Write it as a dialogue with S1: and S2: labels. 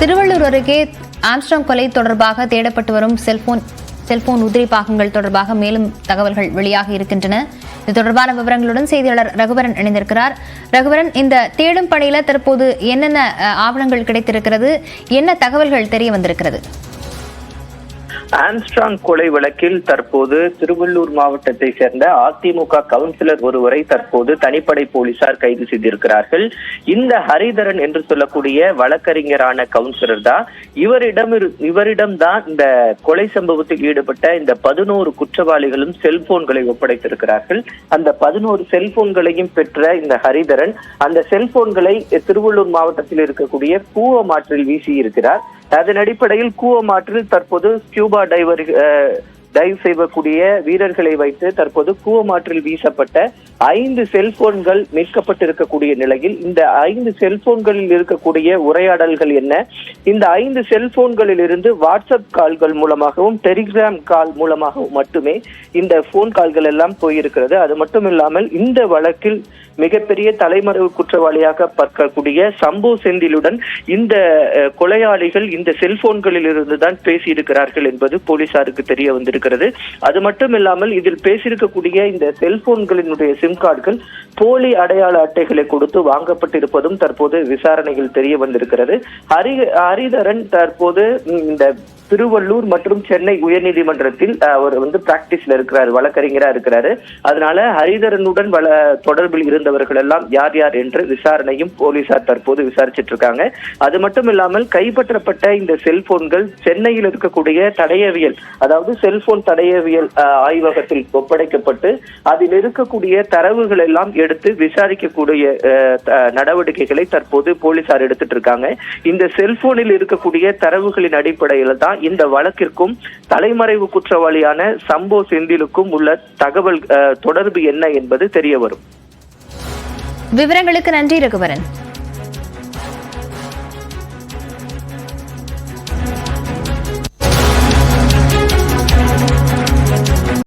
S1: திருவள்ளூர் அருகே ஆம்ஸ்டாங் கொலை தொடர்பாக தேடப்பட்டு வரும் செல்போன் செல்போன் உதிரி பாகங்கள் தொடர்பாக மேலும் தகவல்கள் வெளியாக இருக்கின்றன. இது தொடர்பான விவரங்களுடன் செய்தியாளர் ரகுவரன் இணைந்திருக்கிறார். ரகுவரன் இந்த தேடும் பணியில தற்போது என்னென்ன ஆவணங்கள் கிடைத்திருக்கிறது? என்ன தகவல்கள் தெரிய வந்திருக்கிறது?
S2: ஆம்ஸ்ட்ராங் கொலை வழக்கில் தற்போது திருவள்ளூர் மாவட்டத்தை சேர்ந்த அதிமுக கவுன்சிலர் ஒருவரை தற்போது தனிப்படை போலீசார் கைது செய்திருக்கிறார்கள். இந்த ஹரிதரன் என்று சொல்லக்கூடிய வழக்கறிஞரான கவுன்சிலர் தான் இவரிடம் இரு- இவரிடம்தான் இந்த கொலை சம்பவத்தில் ஈடுபட்ட இந்த பதினோரு குற்றவாளிகளும் செல்போன்களை ஒப்படைத்திருக்கிறார்கள். அந்த பதினோரு செல்போன்களையும் பெற்ற இந்த ஹரிதரன் அந்த செல்போன்களை திருவள்ளூர் மாவட்டத்தில் இருக்கக்கூடிய பூவமாற்றில் வீசியிருக்கிறார். அதன் அடிப்படையில் கூவம் ஆற்றில் தற்போது ஸ்கியூபா டைவர் டைவ் செய்யக்கூடிய வீரர்களை வைத்து தற்போது கூவமாற்றில் வீசப்பட்ட ஐந்து செல்போன்கள் மீட்கப்பட்டிருக்கக்கூடிய நிலையில் இந்த ஐந்து செல்போன்களில் இருக்கக்கூடிய உரையாடல்கள் என்ன? இந்த ஐந்து செல்போன்களில் இருந்து வாட்ஸ்அப் கால்கள் மூலமாகவும் டெலிகிராம் கால் மூலமாகவும் மட்டுமே இந்த போன் கால்கள் எல்லாம் போயிருக்கிறது. அது மட்டும் இல்லாமல் இந்த வழக்கில் மிகப்பெரிய தலைமறைவு குற்றவாளியாக பார்க்கக்கூடிய சம்பு செந்திலுடன் இந்த கொலையாளிகள் இந்த செல்போன்களில் இருந்து தான் பேசியிருக்கிறார்கள் என்பது போலீசாருக்கு தெரிய இருக்கிறது. அது மட்டும் இல்லாமல் இதில் பேசியிருக்கக்கூடிய இந்த செல்போன்களினுடைய சிம் கார்டுகள் போலி அடையாள அட்டைகளை கொடுத்து வாங்கப்பட்டிருப்பதும் தற்போது விசாரணையில் தெரிய வந்திருக்கிறது. ஹரி ஹரிதரன் தற்போது இந்த திருவள்ளூர் மற்றும் சென்னை உயர்நீதிமன்றத்தில் அவர் வந்து பிராக்டிஸ்ல இருக்கிறார் வழக்கறிஞரா இருக்கிறாரு. அதனால ஹரிதரனுடன் வள தொடர்பில் இருந்தவர்கள் எல்லாம் யார் யார் என்று விசாரணையும் போலீசார் தற்போது விசாரிச்சிட்டு இருக்காங்க அது மட்டும் இல்லாமல் கைப்பற்றப்பட்ட இந்த செல்போன்கள் சென்னையில் இருக்கக்கூடிய தடையவியல் அதாவது செல்போன் தடையவியல் ஆய்வகத்தில் ஒப்படைக்கப்பட்டு அதில் இருக்கக்கூடிய தரவுகள் எல்லாம் எடுத்து விசாரிக்கக்கூடிய நடவடிக்கைகளை தற்போது போலீசார் எடுத்துட்டு இருக்காங்க இந்த செல்போனில் இருக்கக்கூடிய தரவுகளின் அடிப்படையில் தான் இந்த வழக்கிற்கும் தலைமறைவு குற்றவாளியான சம்போ செந்திலுக்கும் உள்ள தகவல் தொடர்பு என்ன என்பது தெரிய வரும்.
S1: விவரங்களுக்கு நன்றி ரகுவரன்.